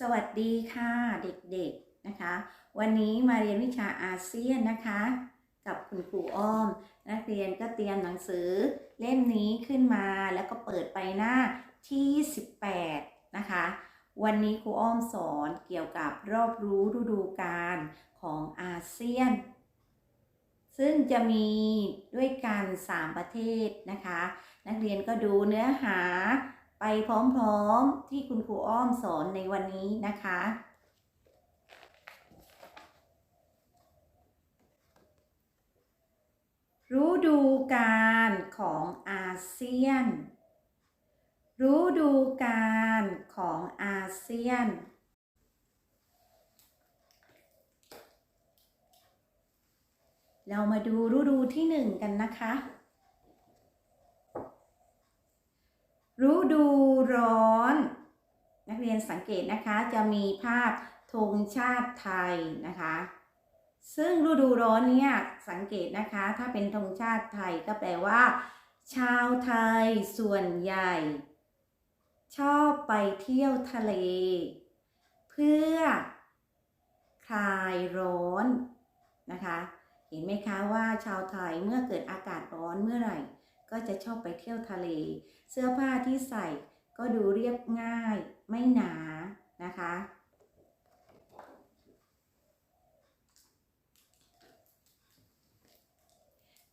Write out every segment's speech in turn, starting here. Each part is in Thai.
สวัสดีค่ะเด็กๆนะคะ วันนี้มาเรียนวิชาอาเซียนนะคะ กับคุณครูอ้อม นักเรียนก็เตรียมหนังสือเล่มนี้ขึ้นมาแล้วก็เปิดไปหน้าที่ 18 นะคะ วันนี้ครูอ้อมสอนเกี่ยวกับรอบรู้ฤดูกาลของอาเซียน ซึ่งจะมีด้วยกัน 3 ประเทศนะคะ นักเรียนก็ดูเนื้อหา ไปพร้อมๆที่คุณครูอ้อมสอนในวันนี้นะคะรู้ดูการของอาเซียน รู้ดูการของอาเซียน เรามาดูฤดูที่หนึ่งกันนะคะ ฤดูร้อน นักเรียนสังเกตนะคะจะมีภาพธงชาติไทยนะคะ ซึ่งฤดูร้อนเนี่ยสังเกตนะคะ ถ้าเป็นธงชาติไทยก็แปลว่า ชาวไทยส่วนใหญ่ ชอบไปเที่ยวทะเล เพื่อ คลายร้อนนะคะ เห็นไหมคะว่าชาวไทยเมื่อเกิดอากาศร้อนเมื่อไหร่ ก็จะชอบไปเที่ยวทะเล เสื้อผ้าที่ใส่ก็ดูเรียบง่ายไม่หนานะคะ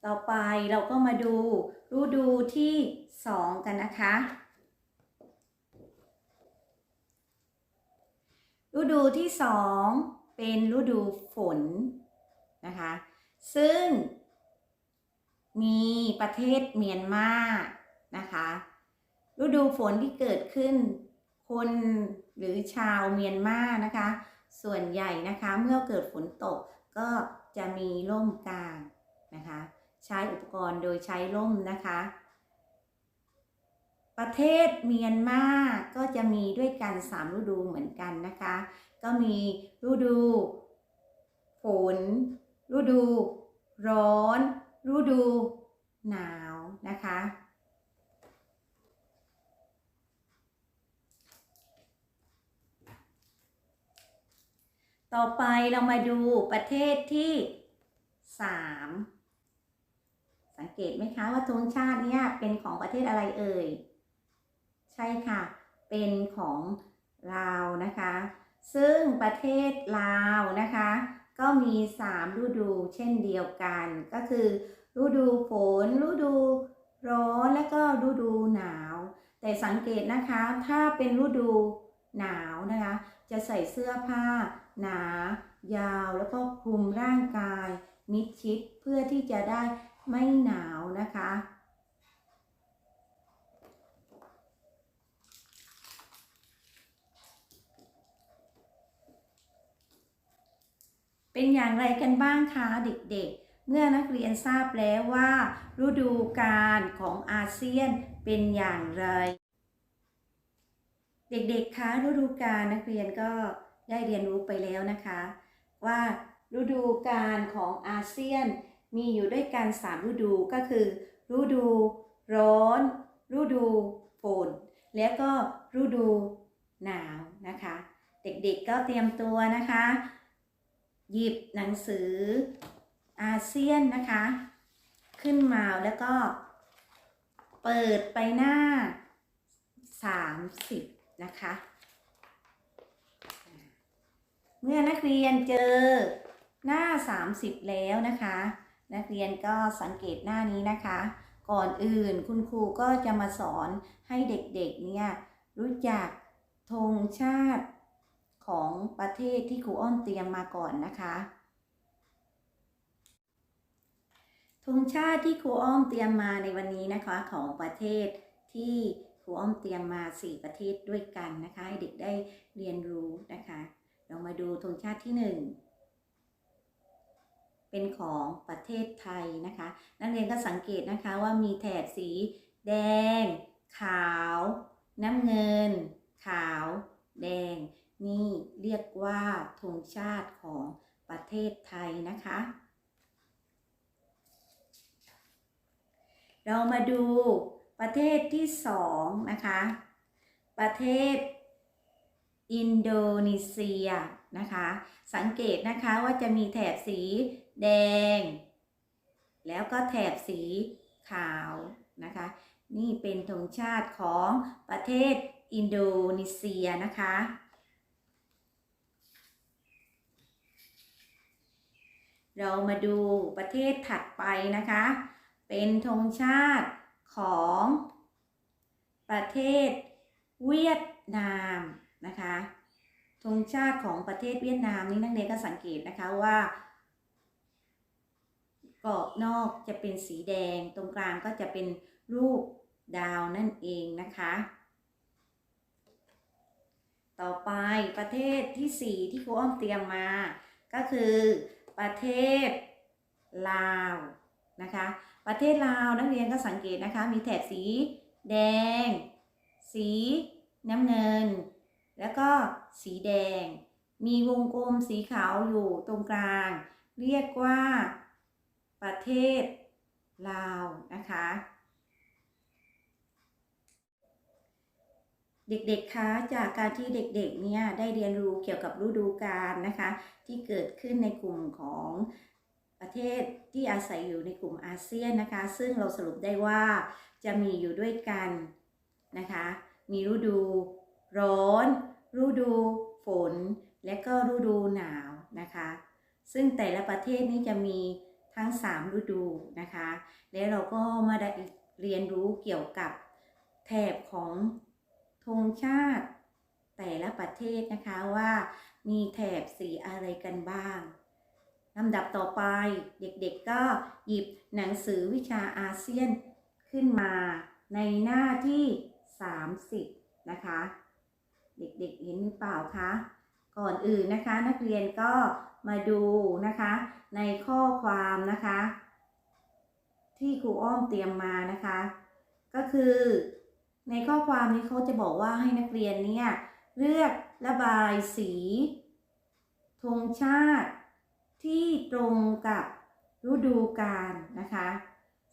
ต่อไปเราก็มาดูฤดูที่สองกันนะคะฤดูที่สองเป็นฤดูฝนนะคะ ซึ่งมีประเทศเมียนมา นะคะ ฤดูฝนที่เกิดขึ้น คนหรือชาวเมียนมานะคะ ส่วนใหญ่นะคะเมื่อเกิดฝนตกก็จะมีร่มกลางนะคะ ใช้อุปกรณ์โดยใช้ร่มนะคะ ประเทศเมียนมาก็จะมีด้วยกัน3ฤดูเหมือนกันนะคะ ก็มีฤดูฝนฤดู ร้อน ฤดู หนาวนะคะ ต่อไปเรามาดูประเทศที่3สังเกตไหมคะว่าธงชาติเนี่ยเป็นของประเทศอะไรเอ่ย ใช่ค่ะ เป็นของลาวนะคะ ซึ่งประเทศลาวนะคะ ก็มี3ฤดูเช่นเดียวกัน ก็คือฤดูฝนฤดูร้อนและก็ฤดูหนาว แต่สังเกตนะคะถ้าเป็นฤดูหนาวนะคะ จะใส่เสื้อผ้า หนา ยาวแล้วก็คลุมร่างกาย มิดชิดเพื่อที่จะได้ไม่หนาวนะคะ เป็นอย่างไรกันบ้างคะเด็กๆเมื่อนักเรียนทราบแล้วว่า ฤดูกาลของอาเซียนเป็นอย่างไร เด็กๆคะฤดูกาลนักเรียนก็ ได้เรียนรู้ไปแล้วนะคะ ว่าฤดูกาลของอาเซียนมีอยู่ด้วยกัน3ฤดูก็คือฤดูร้อนฤดูฝนและก็ฤดูหนาวนะคะ เด็กๆก็เตรียมตัวนะคะ หยิบหนังสืออาเซียนนะคะ ขึ้นมาแล้วก็ เปิดไปหน้า 30 นะคะ เมื่อนักเรียนเจอหน้า 30 แล้วนะคะ นักเรียนก็สังเกตหน้านี้นะคะ ก่อนอื่นคุณครูก็จะมาสอนให้เด็กๆเนี่ยรู้จักธงชาติของประเทศที่ครูอ้อมเตรียมมาก่อนนะคะธงชาติที่ครูอ้อมเตรียมมาในวันนี้นะคะของประเทศที่ครูอ้อมเตรียมมา 4 ประเทศด้วยกันนะคะให้เด็กได้เรียนรู้นะคะ เรามาดูธงชาติที่ 1 เป็นของประเทศไทยนะคะ นักเรียนก็สังเกตนะคะว่ามีแถบสีแดง ขาว น้ำเงิน ขาว แดง นี่เรียกว่าธงชาติของประเทศไทยนะคะ เรามาดูประเทศที่สองนะคะ ประเทศ อินโดนีเซียนะคะ สังเกตนะคะว่าจะมีแถบสีแดง แล้วก็แถบสีขาวนะคะ นี่เป็นธงชาติของประเทศอินโดนีเซียนะคะเรามาดูประเทศถัดไปนะคะ เป็นธงชาติของประเทศเวียดนาม นะคะธงชาติของประเทศเวียดนามนี่นักเรียนก็สังเกตนะคะว่ากรอบนอกจะเป็นสีแดง ตรงกลางก็จะเป็นรูปดาวนั่นเองนะคะ ต่อไปประเทศที่ 4 ที่ครูอ้อมเตรียมมา ก็คือประเทศลาวนะคะ ประเทศลาวนักเรียนก็สังเกตนะคะ มีแถบสีแดง สีน้ำเงิน แล้วก็สีแดง มีวงกลมสีขาวอยู่ตรงกลาง เรียกว่า ประเทศลาวนะคะ เด็กๆ คะจากการที่เด็กๆ เนี่ยได้เรียนรู้เกี่ยวกับฤดูกาลนะคะ ที่เกิดขึ้นในกลุ่มของประเทศที่อาศัยอยู่ในกลุ่มอาเซียนนะคะ ซึ่งเราสรุปได้ว่าจะมีอยู่ด้วยกันนะคะ มีฤดู ร้อน ฤดู ฝน และก็ฤดูหนาวนะคะ ซึ่งแต่ละประเทศนี้จะมีทั้ง 3 ฤดูนะคะ และเราก็มาได้เรียนรู้เกี่ยวกับแถบของธงชาติ แต่ละประเทศนะคะว่ามีแถบสีอะไรกันบ้างลำดับต่อไปเด็กๆก็หยิบหนังสือวิชาอาเซียนขึ้นมาในหน้าที่ 30 นะคะ เด็กๆเห็นหรือเปล่าคะ ก่อนอื่นนะคะนักเรียนก็มาดูนะคะ ในข้อความนะคะ ที่ครูอ้อมเตรียมมานะคะ ก็คือในข้อความนี้เขาจะบอกว่าให้นักเรียนเนี่ยเลือกระบายสีธงชาติที่ตรงกับฤดูกาลนะคะ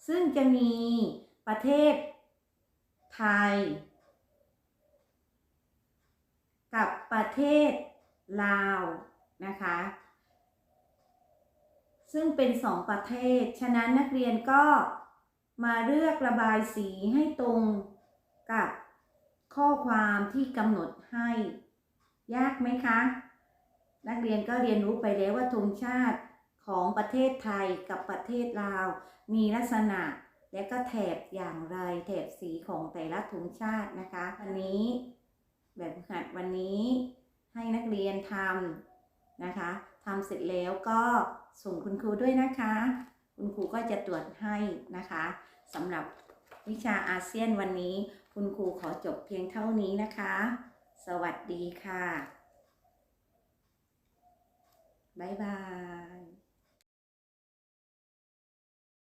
ซึ่งจะมีประเทศไทย กับประเทศลาวนะคะ ซึ่งเป็นสองประเทศ ฉะนั้นนักเรียนก็มาเลือกระบายสีให้ตรงกับข้อความที่กำหนดให้ ยากไหมคะ นักเรียนก็เรียนรู้ไปแล้วว่าธงชาติของประเทศไทยกับประเทศลาว มีลักษณะและก็แถบอย่างไรแถบสีของแต่ละธงชาตินะคะวันนี้ แบบฝึกหัดวันนี้ให้นักเรียนทำนะคะทำเสร็จแล้วก็ส่งคุณครูด้วยนะคะ คุณครูก็จะตรวจให้นะคะสำหรับวิชาอาเซียนวันนี้ คุณครูขอจบเพียงเท่านี้นะคะ สวัสดีค่ะ บ๊ายบาย